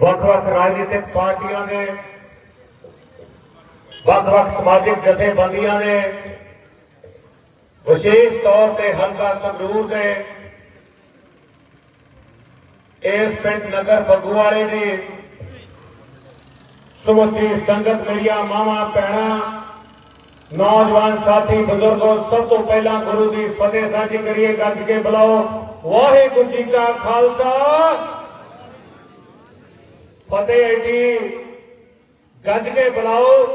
ਵੱਖ-ਵੱਖ ਰਾਜਨੀਤਿਕ ਪਾਰਟੀਆਂ ਦੇ, ਵੱਖ-ਵੱਖ ਸਮਾਜਿਕ ਜਥੇਬੰਦੀਆਂ ਦੇ, ਵਿਸ਼ੇਸ਼ ਤੌਰ ਤੇ ਹਲਕਾ ਸੰਗਰੂਰ ਦੇ, ਇਸ ਪਿੰਡ ਨਗਰ ਫਗੂਵਾਲੇ ਦੀ ਸਮੁੱਚੀ ਸੰਗਤ ਮੇਰੀਆਂ ਮਾਵਾਂ, ਭੈਣਾਂ, ਨੌਜਵਾਨ ਸਾਥੀ, ਬਜ਼ੁਰਗੋ, ਸਭ ਤੋਂ ਪਹਿਲਾਂ ਗੁਰੂ ਦੀ ਫਤਿਹ ਸਾਂਝੀ ਕਰੀਏ, ਗੱਜ ਕੇ ਬੁਲਾਓ। ਵਾਹਿਗੁਰੂ ਜੀ ਕਾ ਖਾਲਸਾ। ਫਤਿਹ ਹੈ ਜੀ। ਗੱਜ ਕੇ ਬੁਲਾਓ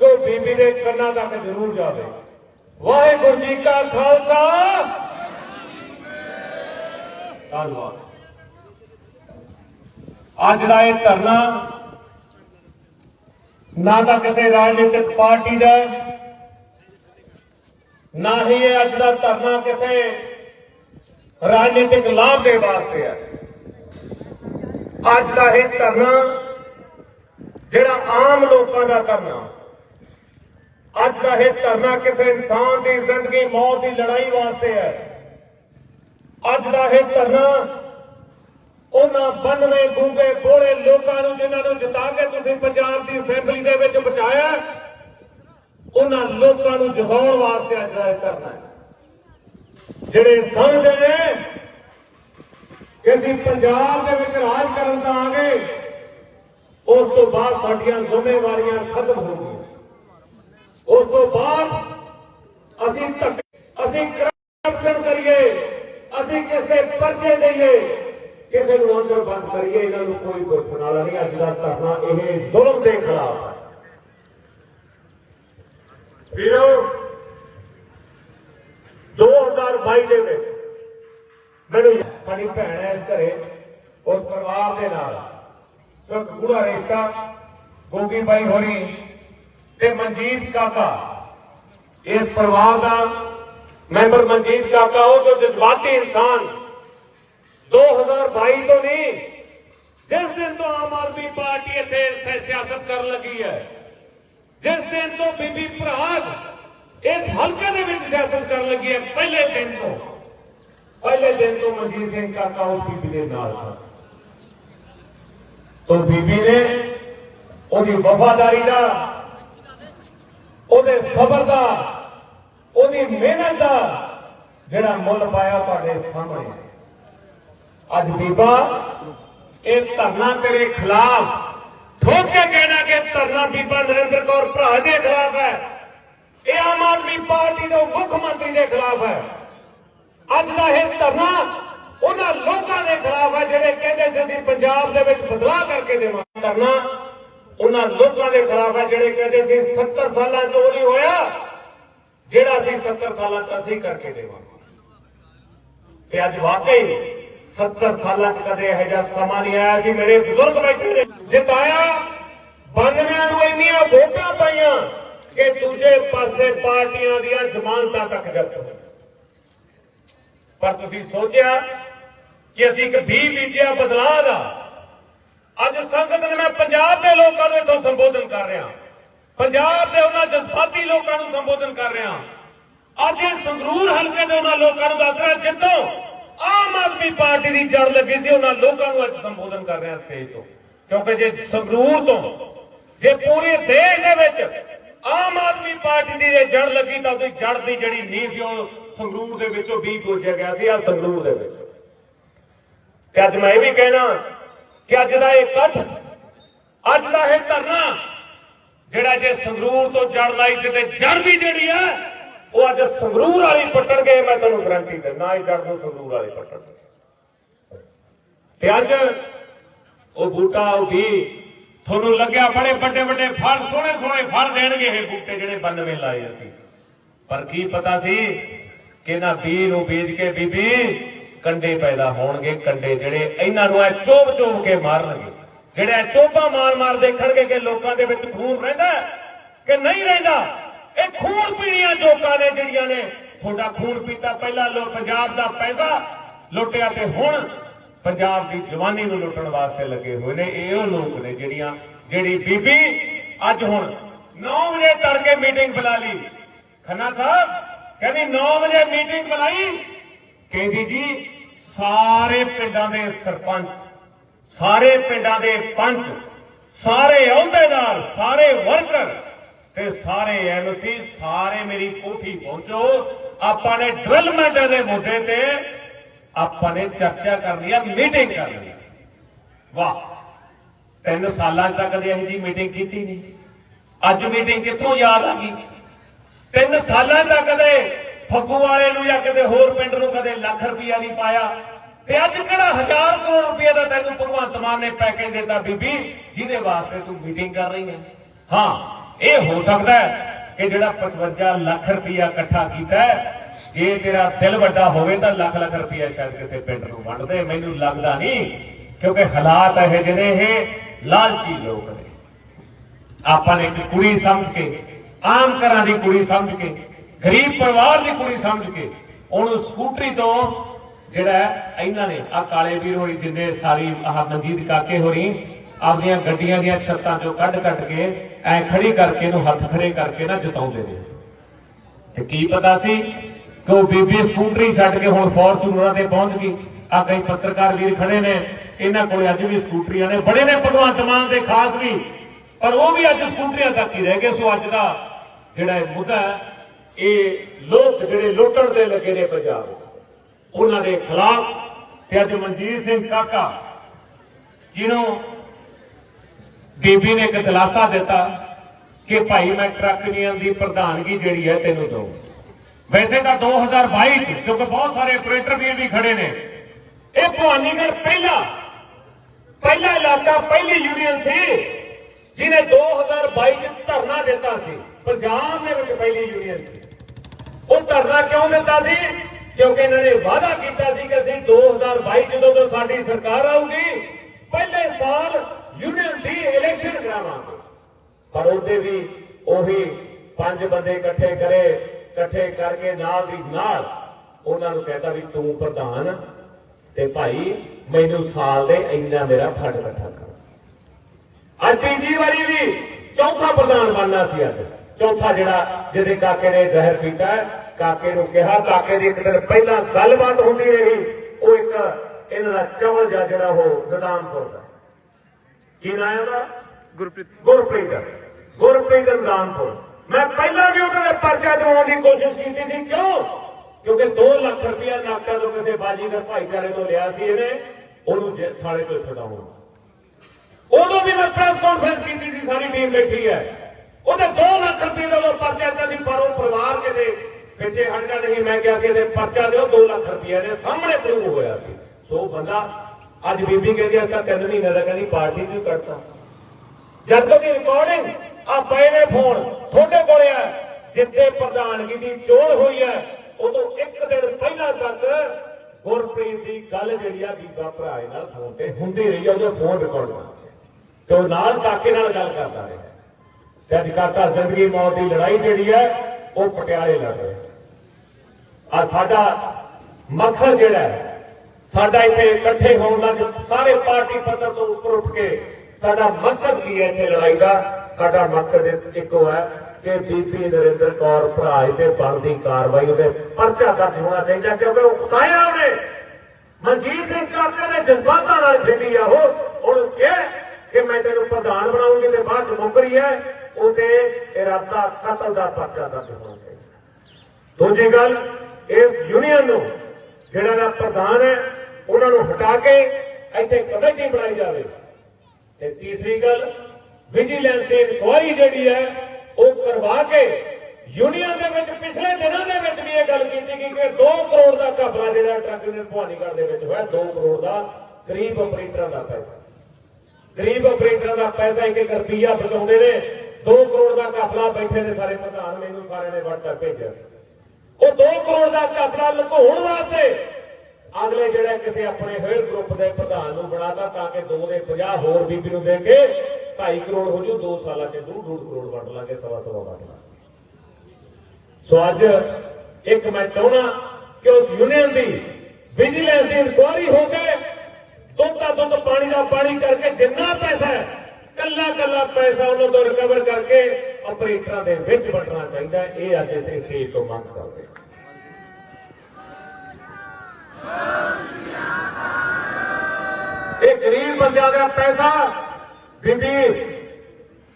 ਕੋ ਬੀਬੀ ਦੇ ਕੰਨਾਂ ਤੱਕ ਜ਼ਰੂਰ ਜਾਵੇ। ਵਾਹਿਗੁਰੂ ਜੀ ਕਾ ਖਾਲਸਾ। ਧੰਨਵਾਦ। ਅੱਜ ਦਾ ਇਹ ਧਰਨਾ ਨਾ ਤਾਂ ਕਿਸੇ ਰਾਜਨੀਤਿਕ ਪਾਰਟੀ ਦਾ ਨਾ ਹੀ ਇਹ ਅੱਜ ਦਾ ਧਰਨਾ ਕਿਸੇ ਰਾਜਨੀਤਿਕ ਲਾਭ ਦੇ ਵਾਸਤੇ ਹੈ। ਅੱਜ ਦਾ ਇਹ ਧਰਨਾ ਜਿਹੜਾ ਆਮ ਲੋਕਾਂ ਦਾ ਧਰਨਾ ਅੱਜ ਦਾ ਇਹ ਧਰਨਾ ਕਿਸੇ ਇਨਸਾਨ ਦੀ ਜ਼ਿੰਦਗੀ, ਮੌਤ ਦੀ ਲੜਾਈ ਵਾਸਤੇ ਹੈ। ਅੱਜ ਦਾ ਇਹ ਧਰਨਾ ਉਹਨਾਂ 92 ਗੂੰਗੇ ਬੋਲੇ ਲੋਕਾਂ ਨੂੰ ਜਿਨ੍ਹਾਂ ਨੂੰ ਜਿਤਾ ਕੇ ਤੁਸੀਂ ਪੰਜਾਬ ਦੀ ਅਸੈਂਬਲੀ ਦੇ ਵਿੱਚ ਬਚਾਇਆ, ਉਹਨਾਂ ਲੋਕਾਂ ਨੂੰ ਜਗਾਉਣ ਵਾਸਤੇ ਅੱਜ ਦਾ ਇਹ ਧਰਨਾ ਹੈ। ਜਿਹੜੇ ਸਮਝਦੇ ਨੇ ਕਿ ਅਸੀਂ ਪੰਜਾਬ ਦੇ ਵਿੱਚ ਰਾਜ ਕਰਨ ਤਾਂ ਆ ਗਏ ਉਸ ਤੋਂ ਬਾਅਦ ਸਾਡੀਆਂ ਜ਼ਿੰਮੇਵਾਰੀਆਂ ਖਤਮ ਹੋ ਗਈਆਂ। ਉਸ ਤੋਂ ਬਾਅਦ ਅਸੀਂ ਅਸੀਂ ਕਰਪਸ਼ਨ ਕਰੀਏ, ਅਸੀਂ ਕਿਸੇ ਪਰਚੇ ਦੇਈਏ, ਕਿਸੇ ਨੂੰ ਅੰਦਰ ਬੰਦ ਕਰੀਏ, ਇਹਨਾਂ ਨੂੰ ਕੋਈ ਪੁੱਛਣ ਵਾਲਾ ਨਹੀਂ। ਅੱਜ ਦਾ ਧਰਨਾ ਇਹ ਜ਼ੁਲਮ ਦੇ ਖਿਲਾਫ ਹੈ। ਵੀਰੋ 2022 ਦੇ ਵਿੱਚ ਮੈਨੂੰ ਸਾਡੀ ਭੈਣ ਹੈ ਇਸ ਘਰੇ, ਉਸ ਪਰਿਵਾਰ ਦੇ ਨਾਲ। ਸੁਖ ਗੂੜਾ ਰਿਸ਼ਤਾ, ਗੋਗੀ ਬਾਈ ਹੋਣੀ ਤੇ ਮਨਜੀਤ ਕਾਕਾ। ਇਸ ਪਰਿਵਾਰ ਦਾ ਮੈਂਬਰ ਮਨਜੀਤ ਕਾਕਾ, ਉਹ ਜੋ ਜਜ਼ਬਾਤੀ ਇਨਸਾਨ 2022 ਤੋਂ ਨਹੀਂ, ਜਿਸ ਦਿਨ ਤੋਂ ਆਮ ਆਦਮੀ ਪਾਰਟੀ ਇੱਥੇ ਸਿ- ਸਿਆਸਤ ਕਰਨ ਲੱਗੀ ਹੈ, ਜਿਸ ਦਿਨ ਤੋਂ ਬੀਬੀ ਪ੍ਰਹਾਦ ਇਸ ਹਲਕੇ ਦੇ ਵਿੱਚ ਸਿਆਸਤ ਕਰਨ ਲੱਗੀ ਹੈ ਪਹਿਲੇ ਦਿਨ ਤੋਂ ਮਨਜੀਤ ਸਿੰਘ ਕਾਕਾ ਉਸ ਬੀਬੀ ਦੇ ਨਾਲ ਤੋਂ ਬੀਬੀ ਨੇ ਉਹਦੀ ਵਫਾਦਾਰੀ ਦਾ, ਉਹਦੇ ਸਬਰ ਦਾ, ਉਹਦੀ ਮਿਹਨਤ ਦਾ ਜਿਹੜਾ ਮੁੱਲ ਪਾਇਆ ਤੁਹਾਡੇ ਸਾਹਮਣੇ। ਅੱਜ ਬੀਬਾ, ਇਹ ਧਰਨਾ ਤੇਰੇ ਖਿਲਾਫ ਠੋਕ ਕੇ ਕਹਿਣਾ ਕਿ ਧਰਨਾ ਬੀਬਾ ਨਰਿੰਦਰ ਕੌਰ ਭਰਾ ਦੇ ਖਿਲਾਫ ਹੈ। ਇਹ ਆਮ ਆਦਮੀ ਪਾਰਟੀ ਦੇ ਮੁੱਖ ਮੰਤਰੀ ਦੇ ਖਿਲਾਫ ਹੈ। ਅੱਜ ਦਾ ਇਹ ਧਰਨਾ ਉਹਨਾਂ ਲੋਕਾਂ ਦੇ ਖਿਲਾਫ ਹੈ ਜਿਹੜੇ ਕਹਿੰਦੇ ਸੀ ਅਸੀਂ ਪੰਜਾਬ ਦੇ ਵਿੱਚ ਬਦਲਾਅ ਕਰਕੇ ਦੇਵਾਂਗੇ ਧਰਨਾ। ਉਹਨਾਂ ਲੋਕਾਂ ਦੇ ਖਿਲਾਫ ਹੈ ਜਿਹੜੇ ਕਹਿੰਦੇ ਸੀ 70 ਸਾਲਾਂ ਚ ਉਹ ਨਹੀਂ ਹੋਇਆ, ਜਿਹੜਾ ਅਸੀਂ 70 ਸਾਲਾਂ ਚ ਅਸੀਂ ਕਰਕੇ ਦੇਵਾਂਗੇ। ਤੇ ਅੱਜ ਵਾਕਈ 70 ਸਾਲਾਂ ਚ ਕਦੇ ਇਹੋ ਜਿਹਾ ਸਮਾਂ ਨਹੀਂ ਆਇਆ ਸੀ ਮੇਰੇ ਬਜ਼ੁਰਗ ਬੈਠੇ ਨੇ। ਜਿਤਾਇਆ 92 ਨੂੰ ਇੰਨੀਆਂ ਵੋਟਾਂ ਪਾਈਆਂ ਕਿ ਦੂਜੇ ਪਾਸੇ ਪਾਰਟੀਆਂ ਦੀਆਂ ਜ਼ਮਾਨਤਾਂ ਤੱਕ ਜ਼ਬਤ ਪਰ ਤੁਸੀਂ ਸੋਚਿਆ ਕਿ ਅਸੀਂ ਇੱਕ 20 ਬੀਜਿਆ ਬਦਲਾਅ ਦਾ। ਅੱਜ ਸੰਗਤ ਨੇ ਮੈਂ ਪੰਜਾਬ ਦੇ ਲੋਕਾਂ ਨੂੰ ਇਥੋਂ ਸੰਬੋਧਨ ਕਰ ਰਿਹਾ। ਪੰਜਾਬ ਦੇ ਉਹਨਾਂ ਜਜ਼ਬਾਤੀ ਲੋਕਾਂ ਨੂੰ ਸੰਬੋਧਨ ਕਰ ਰਿਹਾ। ਅੱਜ ਇਹ ਸੰਗਰੂਰ ਹਲਕੇ ਦੇ ਉਹਨਾਂ ਲੋਕਾਂ ਨੂੰ ਦੱਸ ਰਿਹਾ ਜਿੱਦੋਂ ਆਮ ਆਦਮੀ ਪਾਰਟੀ ਦੀ ਜੜ ਲੱਗੀ ਸੀ, ਉਹਨਾਂ ਲੋਕਾਂ ਨੂੰ ਅੱਜ ਸੰਬੋਧਨ ਕਰ ਰਿਹਾ ਸਟੇਜ ਤੋਂ। ਕਿਉਂਕਿ ਜੇ ਸੰਗਰੂਰ ਤੋਂ, ਜੇ ਪੂਰੇ ਦੇਸ਼ ਦੇ ਵਿੱਚ ਆਮ ਆਦਮੀ ਪਾਰਟੀ ਦੀ ਜੇ ਜੜ ਲੱਗੀ, ਤਾਂ ਉਹਦੀ ਜੜ ਦੀ ਜਿਹੜੀ ਨੀਂਹ ਸੀ, ਉਹ ਸੰਗਰੂਰ ਦੇ ਵਿੱਚੋਂ ਵੀ ਬੋਝਿਆ ਗਿਆ ਸੀ ਆ ਸੰਗਰੂਰ ਦੇ ਵਿੱਚ। ਤੇ ਅੱਜ ਮੈਂ ਇਹ ਵੀ ਕਹਿਣਾ ਕਿ ਅੱਜ ਦਾ ਇਹ ਇਕੱਠ ਅੱਜ ਦਾ ਇਹ ਧਰਨਾ, ਜਿਹੜਾ ਜੇ ਸੰਗਰੂਰ ਤੋਂ ਜੜ ਲਾਈ ਸੀ ਤੇ ਜੜ ਵੀ ਜਿਹੜੀ ਹੈ, ਉਹ ਅੱਜ ਸੰਗਰੂਰ ਵਾਲੀ ਪੱਟਣਗੇ ਮੈਂ ਤੁਹਾਨੂੰ ਗਰੰਟੀ ਦਿੰਦਾ ਇਹ ਜੜ ਨੂੰ ਸੰਗਰੂਰ ਵਾਲੀ ਪੱਟਣਗੇ ਤੇ ਅੱਜ ਉਹ ਬੂਟਾ, ਉਹ ਵੀ ਤੁਹਾਨੂੰ ਲੱਗਿਆ ਬੜੇ ਵੱਡੇ ਵੱਡੇ ਫਲ, ਸੋਹਣੇ ਸੋਹਣੇ ਫਲ ਦੇਣਗੇ ਇਹ ਬੂਟੇ ਜਿਹੜੇ 92 ਲਾਏ ਅਸੀਂ। ਪਰ ਕੀ ਪਤਾ ਸੀ ਕਿ ਨਾ ਬੀ ਨੂੰ ਬੀਜ ਕੇ ਬੀਬੀ, ਕੰਡੇ ਪੈਦਾ ਹੋਣਗੇ, ਕੰਡੇ ਜਿਹੜੇ ਇਹਨਾਂ ਨੂੰ ਐ ਚੋਬ ਚੋਬ ਕੇ ਮਾਰਨਗੇ। ਜਿਹੜੇ ਐ ਮਾਰ ਮਾਰ ਦੇਖਣਗੇ ਕਿ ਲੋਕਾਂ ਦੇ ਵਿੱਚ ਖੂਨ ਰਹਿੰਦਾ ਕਿ ਨਹੀਂ ਰਹਿੰਦਾ, ਇਹ ਖੂਨ ਪੀਣੀਆਂ ਜੋਕਾਂ ਨੇ ਜਿਹੜੀਆਂ ਨੇ। ਤੁਹਾਡਾ ਖੂਨ ਪੀਤਾ ਪਹਿਲਾਂ ਲੋ, ਪੰਜਾਬ ਦਾ ਪੈਸਾ ਲੁੱਟਿਆ ਤੇ ਹੁਣ ਪੰਜਾਬ ਦੀ ਜਵਾਨੀ ਨੂੰ ਲੁੱਟਣ ਵਾਸਤੇ ਲੱਗੇ ਹੋਏ ਨੇ। ਇਹ ਉਹ ਲੋਕ ਨੇ ਜਿਹੜੀਆਂ, ਜਿਹੜੀ ਬੀਬੀ ਅੱਜ ਹੁਣ 9 ਵਜੇ ਤੜਕੇ ਮੀਟਿੰਗ ਬੁਲਾ ਲਈ। ਖੰਨਾ ਸਾਹਿਬ ਕਹਿੰਦੀ 9 ਵਜੇ ਮੀਟਿੰਗ ਬੁਲਾਈ। ਕਹਿੰਦੀ ਜੀ, ਸਾਰੇ ਪਿੰਡਾਂ ਦੇ ਸਰਪੰਚ, ਸਾਰੇ ਪਿੰਡਾਂ ਦੇ ਪੰਚ, ਸਾਰੇ ਅਹੁਦੇਦਾਰ, ਸਾਰੇ ਵਰਕਰ ਤੇ ਸਾਰੇ ਐਮਸੀ ਸਾਰੇ ਮੇਰੀ ਕੋਠੀ ਪਹੁੰਚੋ। ਆਪਾਂ ਨੇ ਡਿਵੈਲਪਮੈਂਟ ਦੇ ਮੁੱਦੇ ਤੇ ਆਪਾਂ ਨੇ ਚਰਚਾ ਕਰਨੀ ਆ ਮੀਟਿੰਗ ਕਰਨੀ ਆ। ਵਾਹ, ਤਿੰਨ ਸਾਲਾਂ ਤੱਕ ਕਦੇ ਇਹੋ ਜੀ ਮੀਟਿੰਗ ਕੀਤੀ ਨਹੀਂ। ਅੱਜ ਮੀਟਿੰਗ ਕਿੱਥੋਂ ਯਾਦ ਆ ਗਈ? ਤਿੰਨ ਸਾਲਾਂ ਤੱਕ ਕਦੇ ਫੱਗੂ ਵਾਲੇ ਨੂੰ ਜਾਂ ਕਿਤੇ ਹੋਰ ਪਿੰਡ ਨੂੰ ਕਦੇ ਲੱਖ ਰੁਪਈਆ ਨਹੀਂ ਪਾਇਆ। ਤੇ ਅੱਜ ਕਿਹੜਾ ਹਜ਼ਾਰ ਕਰੋੜ ਰੁਪਏ ਦਾ ਤੈਨੂੰ ਭਗਵੰਤ ਮਾਨ ਨੇ ਪੈਕੇਜ ਦਿੱਤਾ ਬੀਬੀ, ਜਿਹਦੇ ਵਾਸਤੇ ਤੂੰ ਮੀਟਿੰਗ ਕਰ ਰਹੀ ਹੈ। ਹਾਂ, ਇਹ ਹੋ ਸਕਦਾ ਹੈ ਕਿ ਜਿਹੜਾ 55 ਲੱਖ ਰੁਪਈਆ ਇਕੱਠਾ ਕੀਤਾ ਜੇ ਤੇਰਾ ਦਿਲ ਵੱਡਾ ਹੋਵੇ ਤਾਂ ਲੱਖ ਲੱਖ ਰੁਪਇਆ ਸ਼ਾਇਦ ਕਿਸੇ ਪਿੰਡ ਨੂੰ ਵੰਡ ਦੇ ਮੈਨੂੰ ਲੱਗਦਾ ਨਹੀਂ, ਕਿਉਂਕਿ ਹਾਲਾਤ ਇਹ ਜਿਹੇ ਇਹ ਲਾਲਚੀ ਲੋਕ ਨੇ। ਆਪਾਂ ਨੇ ਇੱਕ ਕੁੜੀ ਸਮਝ ਕੇ ਆਮ ਘਰਾਂ ਦੀ ਕੁੜੀ ਸਮਝ ਕੇ, ਗਰੀਬ ਪਰਿਵਾਰ ਦੀ ਕੁੜੀ ਸਮਝ ਕੇ ਉਹਨੂੰ ਸਕੂਟਰੀ ਤੋਂ ਜਿਹੜਾ ਇਹਨਾਂ ਨੇ ਆ ਕਾਲੇ ਵੀਰ ਹੋਣੀ ਜਿੰਨੇ ਸਾਰੀ ਆਹ ਮਨਜੀਤ ਕਾਕੇ ਹੋਣੀ, ਆਪਦੀਆਂ ਗੱਡੀਆਂ ਦੀਆਂ ਛੱਤਾਂ ਚੋਂ ਕੱਢ ਕੱਢ ਕੇ ਐ ਖੜੀ ਕਰਕੇ ਇਹਨੂੰ ਹੱਥ ਖੜੇ ਕਰਕੇ ਨਾ ਜਿਤਾਉਂਦੇ ਨੇ। ਤੇ ਕੀ ਪਤਾ ਸੀ ਕਿ ਉਹ ਬੀਬੀ ਸਕੂਟਰੀ ਛੱਡ ਕੇ ਹੁਣ ਫੋਰਚੂਨਰਾਂ ਤੇ ਪਹੁੰਚ ਗਈ। ਆ ਕਈ ਪੱਤਰਕਾਰ ਵੀਰ ਖੜੇ ਨੇ, ਇਹਨਾਂ ਕੋਲੇ ਅੱਜ ਵੀ ਸਕੂਟਰੀਆਂ ਨੇ, ਬੜੇ ਨੇ ਭਗਵੰਤ ਮਾਨ ਦੇ ਖਾਸ ਵੀ, ਪਰ ਉਹ ਵੀ ਅੱਜ ਸਕੂਟਰੀਆਂ ਤੱਕ ਹੀ ਰਹਿ ਗਏ, ਸੋ ਅੱਜ ਦਾ ਜਿਹੜਾ ਇਹ ਮੁੱਦਾ ਇਹ ਲੋਕ ਜਿਹੜੇ ਲੁੱਟਣ ਦੇ ਲੱਗੇ ਨੇ ਪੰਜਾਬ ਉਹਨਾਂ ਦੇ ਖਿਲਾਫ ਤੇ ਅੱਜ ਮਨਜੀਤ ਸਿੰਘ ਕਾਕਾ ਜਿਹਨੂੰ ਬੀਬੀ ਨੇ ਇੱਕ ਦਿਲਾਸਾ ਦਿੱਤਾ ਕਿ ਭਾਈ ਮੈਂ ਟਰੱਕ ਯੂਨੀਅਨ ਦੀ ਪ੍ਰਧਾਨਗੀ ਜਿਹੜੀ ਹੈ ਤੈਨੂੰ ਦਊਂ। ਵੈਸੇ ਤਾਂ 2022 ਚ, ਕਿਉਂਕਿ ਬਹੁਤ ਸਾਰੇ ਆਪਰੇਟਰ ਵੀ ਵੀ ਖੜੇ ਨੇ। ਇਹ ਭਵਾਨੀਗੜ੍ਹ ਪਹਿਲਾ ਪਹਿਲਾ ਇਲਾਕਾ, ਪਹਿਲੀ ਯੂਨੀਅਨ ਸੀ, ਜਿਹਨੇ 2022 ਚ ਧਰਨਾ ਦਿੱਤਾ ਸੀ। ਪੰਜਾਬ ਦੇ ਵਿੱਚ ਪਹਿਲੀ ਯੂਨੀਅਨ ਸੀ। ਉਹ ਧਰਨਾ ਕਿਉਂ ਦਿੱਤਾ ਸੀ? ਕਿਉਂਕਿ ਇਹਨਾਂ ਨੇ ਵਾਅਦਾ ਕੀਤਾ ਸੀ ਕਿ ਅਸੀਂ 2022 ਜਦੋਂ ਤੋਂ ਸਾਡੀ ਸਰਕਾਰ ਆਊਗੀ, ਪਹਿਲੇ ਸਾਲ ਯੂਨੀਅਨ ਦੀ ਇਲੈਕਸ਼ਨ ਕਰਾਵਾਂਗੇ। ਪਰ ਉਹਦੇ ਵੀ ਉਹੀ ਪੰਜ ਬੰਦੇ ਇਕੱਠੇ ਕਰੇ, ਇਕੱਠੇ ਕਰਕੇ ਨਾਲ ਦੀ ਨਾਲ ਉਹਨਾਂ ਨੂੰ ਕਹਿੰਦਾ ਵੀ ਤੂੰ ਪ੍ਰਧਾਨ ਤੇ ਭਾਈ, ਮੈਨੂੰ ਸਾਲ ਦੇ ਇੰਨਾ ਮੇਰਾ ਫੰਡ ਇਕੱਠਾ ਕਰ। ਅੱਜ ਤੀਜੀ ਵਾਰੀ ਵੀ ਚੌਥਾ ਪ੍ਰਧਾਨ ਬਣਨਾ ਸੀ ਅੱਜ। ਚੌਥਾ ਜਿਹੜਾ ਜਿਹਦੇ ਕਾਕੇ ਨੇ ਜ਼ਹਿਰ ਪੀਤਾ ਹੈ, ਕਾਕੇ ਨੂੰ ਕਿਹਾ ਕਾਕੇ ਦੀ ਇੱਕ ਦਿਨ ਪਹਿਲਾਂ ਗੱਲਬਾਤ ਹੁੰਦੀ ਰਹੀ ਉਹ ਇੱਕ ਇਹਨਾਂ ਦਾ ਚਵਲ ਜਿਹਾ ਜਿਹੜਾ ਉਹ ਨਦਾਮਪੁਰ ਦਾ। ਕੀ ਨਾਂ ਹੈ ਉਹਦਾ? ਗੁਰਪ੍ਰੀਤ। ਗੁਰਪ੍ਰੀਤ। ਗੁਰਪ੍ਰੀਤ ਰਮਦਾਨਪੁਰ ਮੈਂ ਪਹਿਲਾਂ ਵੀ ਉਹਦੇ ਪਰਚਾ ਦਿਵਾਉਣ ਦੀ ਕੋਸ਼ਿਸ਼ ਕੀਤੀ ਸੀ। ਕਿਉਂ? ਕਿਉਂਕਿ 2 ਲੱਖ ਰੁਪਇਆ ਨਾਕਾ ਤੋਂ ਕਿਸੇ ਬਾਜੀਗਰ ਭਾਈਚਾਰੇ ਤੋਂ ਲਿਆ ਸੀ ਇਹਨੇ ਉਹਨੂੰ ਜੇ- ਥਾਣੇ ਤੋਂ ਛਡਾਉਣ। ਉਦੋਂ ਵੀ ਮੈਂ ਪ੍ਰੈਸ ਕਾਨਫਰੰਸ ਕੀਤੀ ਸੀ ਸਾਰੀ ਟੀਮ ਬੈਠੀ ਹੈ। ਉਹਦੇ 2 ਲੱਖ ਰੁਪਏ ਦਾ ਉਹ ਪਰਚਾ ਦਿੱਤਾ ਸੀ, ਪਰ ਉਹ ਪਰਿਵਾਰ ਕਿਤੇ ਪਿੱਛੇ ਹਟਦਾ ਨਹੀਂ ਮੈਂ ਕਿਹਾ ਸੀ, ਇਹਦੇ ਪਰਚਾ ਦਿਓ 2 ਲੱਖ ਰੁਪਏ ਦੇ ਸਾਹਮਣੇ ਪ੍ਰੂਵ ਹੋਇਆ ਸੀ। ਸੋ ਬੰਦਾ ਅੱਜ ਬੀਬੀ ਕਹਿੰਦੀ ਅਸਾਂ ਤਿੰਨ ਮਹੀਨੇ ਦਾ ਕਹਿੰਦੀ, ਪਾਰਟੀ ਤੋਂ ਹੀ ਜਦ ਤੱਕ ਰਿਕਾਰਡਿੰਗ ਆ ਪਏ ਨੇ ਫੋਨ ਤੁਹਾਡੇ ਕੋਲੇ ਆ। ਜਿੱਥੇ ਪ੍ਰਧਾਨਗੀ ਦੀ ਚੋਣ ਹੋਈ ਹੈ, ਉਦੋਂ ਇੱਕ ਦਿਨ ਪਹਿਲਾਂ ਤੱਕ ਗੁਰਪ੍ਰੀਤ ਦੀ ਗੱਲ ਜਿਹੜੀ ਆ, ਬੀਬਾ ਭਰਾ ਨਾਲ ਫੋਨ ਤੇ ਹੁੰਦੀ ਰਹੀ ਆ, ਉਹਦੇ ਫੋਨ ਰਿਕਾਰਡ ਕਰਕੇ ਤੇ ਉਹ ਨਾਲ ਕਾਕੇ ਨਾਲ ਗੱਲ ਕਰਦਾ ਰਿਹਾ। ਤੇ ਅੱਜ ਕਾਕਾ ਜ਼ਿੰਦਗੀ ਮੌਤ ਦੀ ਲੜਾਈ ਜਿਹੜੀ ਹੈ, ਉਹ ਪਟਿਆਲੇ ਲੜ ਰਿਹਾ। ਆ ਸਾਡਾ ਮਕਸਦ ਜਿਹੜਾ ਹੈ, ਸਾਡਾ ਇੱਥੇ ਇਕੱਠੇ ਹੋਣ ਦਾ ਸਾਰੇ ਪਾਰਟੀ ਪੱਧਰ ਤੋਂ ਉੱਪਰ ਉੱਠ ਕੇ ਸਾਡਾ ਮਕਸਦ ਕੀ ਹੈ ਇੱਥੇ ਲੜਾਈ ਦਾ? ਸਾਡਾ ਮਕਸਦ ਇੱਕੋ ਹੈ ਕਿ ਬੀਬੀ ਨਰਿੰਦਰ ਕੌਰ ਭਰਾਏ ਤੇ ਬਣਦੀ ਕਾਰਵਾਈ ਉਹਦੇ ਪਰਚਾ ਦਰਜ ਹੋਣਾ ਚਾਹੀਦਾ ਕਿਉਂਕਿ ਉਹ ਉਕਸਾਇਆ ਉਹਨੇ। ਮਨਜੀਤ ਸਿੰਘ ਕਾਕਾ ਨੇ ਜਜ਼ਬਾਤਾਂ ਨਾਲ ਛੱਡੀ ਆ ਉਹ। ਉਹਨੂੰ ਕਿਹਾ ਕਿ ਮੈਂ ਤੈਨੂੰ ਪ੍ਰਧਾਨ ਬਣਾਉਂਗੀ ਤੇ ਬਾਅਦ ਚ ਮੁੱਕਰੀ ਹੈ। ਉਹਦੇ ਇਰਾਦਾ ਕਤਲ ਦਾ ਪਰਚਾ ਦਰਜ ਹੋਣਾ ਚਾਹੀਦਾ। ਦੂਜੀ ਗੱਲ, ਇਸ ਯੂਨੀਅਨ ਨੂੰ ਜਿਹੜਾ ਦਾ ਪ੍ਰਧਾਨ ਹੈ, ਉਹਨਾਂ ਨੂੰ ਹਟਾ ਕੇ ਇੱਥੇ ਕਮੇਟੀ ਬਣਾਈ ਜਾਵੇ। ਤੇ ਤੀਸਰੀ ਗੱਲ ਵਿਜੀਲੈਂਸ ਦੀ ਇਨਕੁਆਇਰੀ ਜਿਹੜੀ ਹੈ, ਉਹ ਕਰਵਾ ਕੇ ਯੂਨੀਅਨ ਦੇ ਵਿੱਚ ਪਿਛਲੇ ਦਿਨਾਂ ਦੇ ਵਿੱਚ ਵੀ ਇਹ ਗੱਲ ਕੀਤੀ ਗਈ ਕਿ 2 ਕਰੋੜ ਦਾ ਘਪਲਾ ਜਿਹੜਾ ਟਰੱਕ ਦੇ ਭਵਾਨੀਗੜ੍ਹ ਦੇ ਵਿੱਚ ਹੋਇਆ 2 ਕਰੋੜ ਦਾ ਗਰੀਬ ਆਪਰੇਟਰਾਂ ਦਾ ਪੈਸਾ। ਗਰੀਬ ਆਪਰੇਟਰਾਂ ਦਾ ਪੈਸਾ ਇੱਕ ਇੱਕ ਰੁਪਈਆ ਬਚਾਉਂਦੇ ਨੇ। 2 ਕਰੋੜ ਦਾ ਕਾਫਲਾ ਬੈਠੇ ਨੇ ਸਾਰੇ ਪ੍ਰਧਾਨ ਮੈਨੂੰ ਸਾਰਿਆਂ ਨੇ WhatsApp ਭੇਜਿਆ ਉਹ 2 ਕਰੋੜ ਦਾ ਘਪਲਾ ਲੁਕਾਉਣ ਵਾਸਤੇ ਅਗਲੇ ਜਿਹੜਾ ਕਿਸੇ ਆਪਣੇ ਹੋਏ ਗਰੁੱਪ ਦੇ ਪ੍ਰਧਾਨ ਨੂੰ ਬਣਾਤਾ ਤਾਂ ਕਿ 2 ਦੇ 50 ਹੋਰ ਬੀਬੀ ਨੂੰ ਦੇ ਕੇ 2.5 ਕਰੋੜ ਹੋ ਜੂ 2 ਸਾਲਾਂ ਚ 2 2 ਕਰੋੜ ਵੰਡ ਲਾਂਗੇ, ਸਵਾ ਸਵਾ ਵੰਡ ਲਾਂਗੇ। ਸੋ ਅੱਜ ਇੱਕ ਮੈਂ ਚਾਹਣਾ ਕਿ ਉਸ ਯੂਨੀਅਨ ਦੀ ਵਿਜੀਲੈਂਸ ਦੀ ਇਨਕੁਆਇਰੀ ਹੋ ਕੇ ਦੁੱਧ ਦਾ ਦੁੱਧ ਪਾਣੀ ਦਾ ਪਾਣੀ ਕਰਕੇ ਜਿੰਨਾ ਪੈਸਾ ਹੈ ਕੱਲਾ ਕੱਲਾ ਪੈਸਾ ਉਹਨਾਂ ਤੋਂ ਰਿਕਵਰ ਕਰਕੇ ਆਪਰੇਟਰਾਂ ਦੇ ਵਿੱਚ ਵੰਡਣਾ ਚਾਹੀਦਾ ਇਹ ਅੱਜ ਇੱਥੇ ਸਟੇਜ ਤੋਂ ਮੰਗ ਕਰਦੇ ਇਹ ਗਰੀਬ ਬੰਦਿਆਂ ਦਾ ਪੈਸਾ, ਬੀਬੀ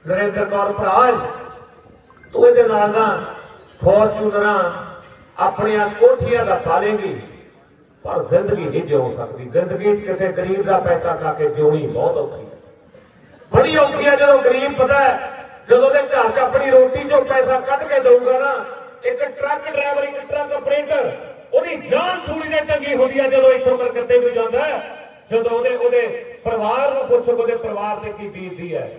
ਨਰਿੰਦਰ ਕੌਰ ਭਰਾਜ ਤੂੰ ਇਹਦੇ ਨਾਲ ਨਾ ਫੋਰਚੂਨਰਾਂ ਆਪਣੀਆਂ ਕੋਠੀਆਂ ਦਾ ਪਾਲੇਂਗੀ, ਪਰ ਜ਼ਿੰਦਗੀ ਨਹੀਂ ਜਿਉ ਸਕਦੀ। ਜ਼ਿੰਦਗੀ 'ਚ ਕਿਸੇ ਗਰੀਬ ਦਾ ਪੈਸਾ ਖਾ ਕੇ ਜਿਉਣੀ ਬਹੁਤ ਔਖੀ ਬੜੀ ਔਖੀ ਹੈ ਜਦੋਂ ਗਰੀਬ ਪਤਾ ਹੈ, ਜਦੋਂ ਦੇ ਘਰ 'ਚ ਆਪਣੀ ਰੋਟੀ 'ਚੋਂ ਪੈਸਾ ਕੱਢ ਕੇ ਦਊਗਾ ਨਾ, ਇੱਕ ਟਰੱਕ ਡਰਾਈਵਰ, ਇੱਕ ਟਰੱਕ ਆਪਰੇਟਰ ਉਹਦੀ ਜਾਨ ਸੂਲੀ ਦੇ ਟੰਗੀ ਹੁੰਦੀ ਹੈ ਜਦੋਂ ਇੱਥੋਂ ਕਲਕੱਤੇ ਨੂੰ ਜਾਂਦਾ ਜਦੋਂ ਉਹਦੇ ਉਹਦੇ ਪਰਿਵਾਰ ਨੂੰ ਪੁੱਛੋ ਉਹਦੇ ਪਰਿਵਾਰ ਤੇ ਕੀ ਬੀਤਦੀ ਹੈ।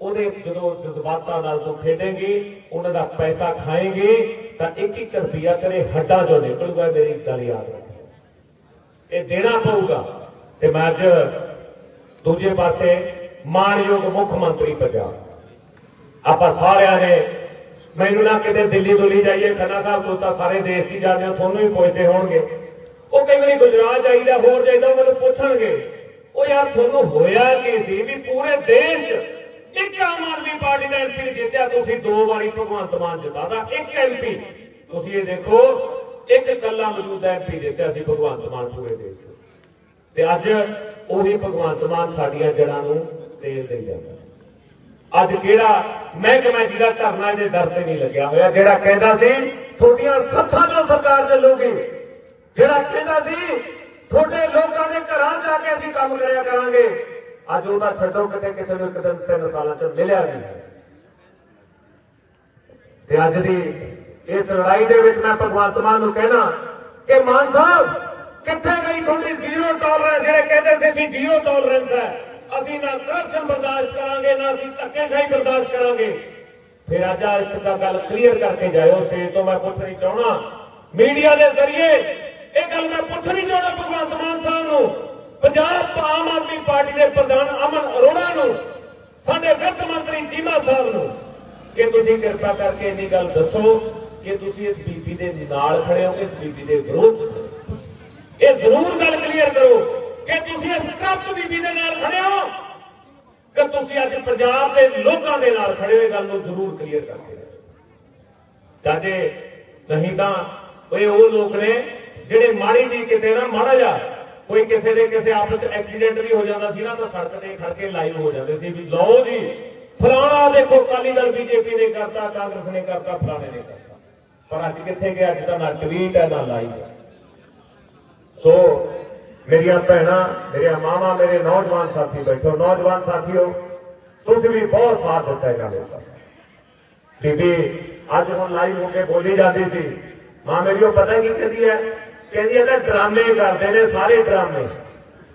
ਉਹਦੇ ਜਦੋਂ ਜਜ਼ਬਾਤਾਂ ਨਾਲ ਤੂੰ ਖੇਡੇਂਗੀ, ਉਹਨਾਂ ਦਾ ਪੈਸਾ ਖਾਏਂਗੀ, ਤਾਂ ਇੱਕ ਇੱਕ ਰੁਪਿਆ ਤੇਰੇ ਹੱਡਾਂ 'ਚੋਂ ਨਿਕਲੂਗਾ, ਮੇਰੀ ਗੱਲ ਯਾਦ ਰੱਖ। ਇਹ ਦੇਣਾ ਪਊਗਾ। ਤੇ ਮੈਂ ਅੱਜ ਦੂਜੇ ਪਾਸੇ ਮਾਨਯੋਗ ਮੁੱਖ ਮੰਤਰੀ ਪੰਜਾਬ ਆਪਾਂ ਸਾਰਿਆਂ ਨੇ ਮੈਨੂੰ ਨਾ ਕਿਤੇ ਦਿੱਲੀ ਦੁਲੀ ਜਾਈਏ, ਖੰਨਾ ਸਾਹਿਬ ਤੋਂ ਤਾਂ ਸਾਰੇ ਦੇਸ਼ ਹੀ ਜਾਂਦੇ ਤੁਹਾਨੂੰ ਵੀ ਪੁੱਛਦੇ ਹੋਣਗੇ। ਉਹ ਕਈ ਵਾਰੀ ਗੁਜਰਾਤ ਜਾਈਦਾ, ਹੋਰ ਜਾਈਦਾ, ਉਹ ਮੈਨੂੰ ਪੁੱਛਣਗੇ। ਉਹ ਯਾਰ ਤੁਹਾਨੂੰ ਹੋਇਆ ਕੀ ਸੀ ਵੀ ਪੂਰੇ ਦੇਸ਼ 'ਚ ਇੱਕ ਆਮ ਆਦਮੀ ਪਾਰਟੀ ਦਾ ਐਮਪੀ ਜਿੱਤਿਆ, ਤੁਸੀਂ ਦੋ ਵਾਰੀ ਭਗਵੰਤ ਮਾਨ ਜਿਤਾਦਾ ਇੱਕ ਐਮਪੀ ਤੁਸੀਂ ਇਹ ਦੇਖੋ, ਇੱਕ ਕੱਲਾ ਮੌਜੂਦਾ ਐਮਪੀ ਜਿੱਤਿਆ ਸੀ ਭਗਵੰਤ ਮਾਨ ਪੂਰੇ ਦੇਸ਼ ਤੇ ਅੱਜ ਉਹੀ ਭਗਵੰਤ ਮਾਨ ਸਾਡੀਆਂ ਜੜਾਂ ਨੂੰ ਤੇਲ ਦੇ ਜਾਂਦਾ। ਅੱਜ ਕਿਹੜਾ ਮਹਿਕਮਾ ਜਿਹਦਾ ਧਰਨਾ ਇਹਦੇ ਦਰ ਤੇ ਨਹੀਂ ਲੱਗਿਆ ਹੋਇਆ, ਜਿਹੜਾ ਕਹਿੰਦਾ ਸੀ, ਤੁਹਾਡੀਆਂ ਸੱਥਾਂ ਤੋਂ ਸਰਕਾਰ ਚੱਲੂਗੀ ਜਿਹੜਾ ਕਹਿੰਦਾ ਸੀ, ਤੁਹਾਡੇ ਲੋਕਾਂ ਦੇ ਘਰਾਂ ਜਾ ਕੇ ਅਸੀਂ ਕੰਮ ਕਰਿਆ ਕਰਾਂਗੇ। ਅੱਜ ਉਹਦਾ ਛੱਡੋ, ਕਿਤੇ ਕਿਸੇ ਨੂੰ ਇੱਕ ਦਿਨ ਤਿੰਨ ਸਾਲਾਂ 'ਚ ਮਿਲਿਆ ਨਹੀਂ। ਤੇ ਅੱਜ ਦੀ ਇਸ ਲੜਾਈ ਦੇ ਵਿੱਚ ਮੈਂ ਭਗਵੰਤ ਮਾਨ ਨੂੰ ਕਹਿਣਾ ਕਿ ਮਾਨ ਸਾਹਿਬ, ਕਿੱਥੇ ਗਈ ਤੁਹਾਡੀ ਜ਼ੀਰੋ ਟੋਲਰੈਂਸ ਜਿਹੜੇ ਕਹਿੰਦੇ ਸੀ ਅਸੀਂ ਜ਼ੀਰੋ ਟੋਲਰੈਂਸ ਹੈ ਅਸੀਂ ਨਾ ਕਰਪਸ਼ਨ ਬਰਦਾਸ਼ਤ ਕਰਾਂਗੇ, ਨਾ ਅਸੀਂ ਧੱਕੇਸ਼ਾਹੀ ਬਰਦਾਸ਼ਤ ਕਰਾਂਗੇ। ਫਿਰ ਅੱਜ ਆ ਇੱਕ ਗੱਲ ਕਲੀਅਰ ਕਰਕੇ ਜਾਇਓ, ਸਟੇਜ ਤੋਂ ਮੈਂ ਪੁੱਛਣੀ ਚਾਹਣਾ ਮੀਡੀਆ ਦੇ ਜ਼ਰੀਏ ਇਹ ਗੱਲ ਮੈਂ ਪੁੱਛਣੀ ਚਾਹਣਾ ਭਗਵੰਤ ਮਾਨ ਸਾਹਿਬ ਨੂੰ। ਪੰਜਾਬ ਆਮ ਆਦਮੀ ਪਾਰਟੀ ਦੇ ਪ੍ਰਧਾਨ ਅਮਨ ਅਰੋੜਾ ਨੂੰ, ਸਾਡੇ ਵਿੱਤ ਮੰਤਰੀ ਚੀਮਾ ਸਾਹਿਬ ਨੂੰ। ਕਿ ਤੁਸੀਂ ਕਿਰਪਾ ਕਰਕੇ ਇੰਨੀ ਗੱਲ ਦੱਸੋ ਕਿ ਤੁਸੀਂ ਇਸ ਬੀਬੀ ਦੇ ਨਾਲ ਖੜੇ ਹੋ, ਇਸ ਬੀਬੀ ਦੇ ਵਿਰੋਧ ਇਹ ਜ਼ਰੂਰ ਗੱਲ ਕਲੀਅਰ ਕਰੋ। ਕਿ ਤੁਸੀਂ ਇਸ ਕਰਪਟ ਬੀਬੀ ਦੇ ਨਾਲ ਖੜੇ ਹੋ? ਕਿ ਤੁਸੀਂ ਅੱਜ ਪੰਜਾਬ ਦੇ ਲੋਕਾਂ ਦੇ ਨਾਲ ਖੜੇ ਹੋ? ਗੱਲ ਨੂੰ ਜ਼ਰੂਰ ਕਲੀਅਰ ਕਰਕੇ ਦਿਓ। ਨਹੀਂ ਤਾਂ ਇਹ ਉਹ ਲੋਕ ਨੇ ਜਿਹੜੇ ਮਾੜੀ ਜੀ ਕਿਤੇ ਨਾ, ਮਾੜਾ ਜਾ ਕੋਈ ਕਿਸੇ ਦੇ ਕਿਸੇ ਆਪਸ ਚ ਐਕਸੀਡੈਂਟ ਵੀ ਹੋ ਜਾਂਦਾ ਸੀ ਨਾ, ਤਾਂ ਸੜਕ ਤੇ ਖੜ ਕੇ ਲਾਈਵ ਹੋ ਜਾਂਦੇ ਸੀ ਵੀ ਲਓ ਜੀ, ਫਲਾਣਾ ਦੇਖੋ ਕਾਲੀ ਦਲ ਬੀਜੇਪੀ ਨੇ ਕਰਤਾ, ਕਾਂਗਰਸ ਨੇ ਕਰਤਾ, ਫਲਾਣੇ ਨੇ ਕਰਤਾ। ਪਰ ਅੱਜ ਕਿੱਥੇ ਗਿਆ? ਅੱਜ ਤਾਂ ਨਾ ਟਵੀਟ ਹੈ ਨਾ ਲਾਈਵ ਹੈ ਸੋ ਮੇਰੀਆਂ ਭੈਣਾਂ, ਮੇਰੀਆਂ ਮਾਵਾਂ, ਮੇਰੇ ਨੌਜਵਾਨ ਸਾਥੀ ਬੈਠੋ। ਨੌਜਵਾਨ ਸਾਥੀਓ, ਤੁਸੀਂ ਵੀ ਬਹੁਤ ਸਾਥ ਦਿੱਤਾ ਹੈ ਗੱਲ ਬੀਬੀ, ਅੱਜ ਹੁਣ ਲਾਈਵ ਹੋ ਕੇ ਬੋਲੀ ਜਾਂਦੀ ਸੀ। ਮਾਂ ਮੇਰੀ ਪਤਾ ਕੀ ਕਹਿੰਦੀ ਹੈ? ਕਹਿੰਦੀ ਹੈ ਡਰਾਮੇ ਕਰਦੇ ਨੇ ਸਾਰੇ ਡਰਾਮੇ।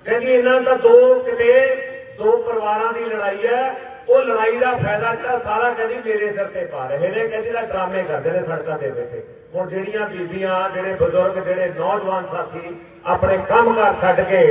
ਕਹਿੰਦੀ ਇਹਨਾਂ ਦਾ ਦੋ ਕਿਤੇ ਦੋ ਪਰਿਵਾਰਾਂ ਦੀ ਲੜਾਈ ਹੈ। ਉਹ ਲੜਾਈ ਦਾ ਫਾਇਦਾ ਜਿਹੜਾ ਸਾਰਾ ਕਹਿੰਦੀ ਮੇਰੇ ਸਿਰ ਤੇ ਪਾ ਰਹੇ ਨੇ। ਕਹਿੰਦੀ ਤਾਂ ਡਰਾਮੇ ਕਰਦੇ ਨੇ ਸੜਕਾਂ ਦੇ ਵਿੱਚ। ਹੁਣ ਜਿਹੜੀਆਂ ਬੀਬੀਆਂ ਜਿਹੜੇ ਬਜ਼ੁਰਗ ਜਿਹੜੇ ਨੌਜਵਾਨ ਸਾਥੀ ਆਪਣੇ ਕੰਮਕਾਰ ਛੱਡ ਕੇ